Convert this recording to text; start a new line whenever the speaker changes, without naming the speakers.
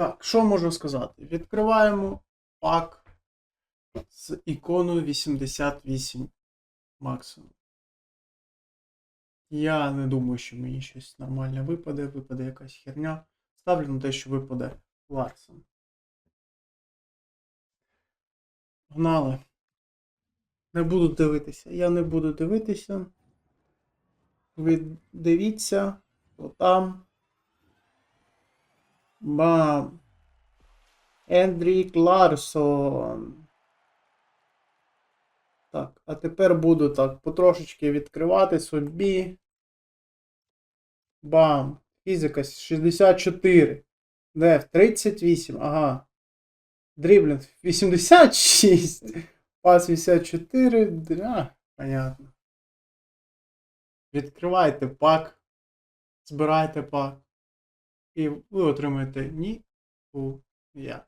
Так, що можу сказати? Відкриваємо пак з іконою 88 максимум. Я не думаю, що мені щось нормальне випаде, випаде якась херня. Ставлю на те, що випаде Ларсон. Гнали. Не буду дивитися. Я не буду дивитися. Ви дивіться, хто там. Ендрік Ларсон. Так, а тепер буду так потрошечки відкривати собі. Бам. Фізика 64. Деф 38. Ага. Дріблінг 86. Пас 84. Да, понятно. Відкривайте пак. Збирайте пак. І ви отримаєте ні. Я.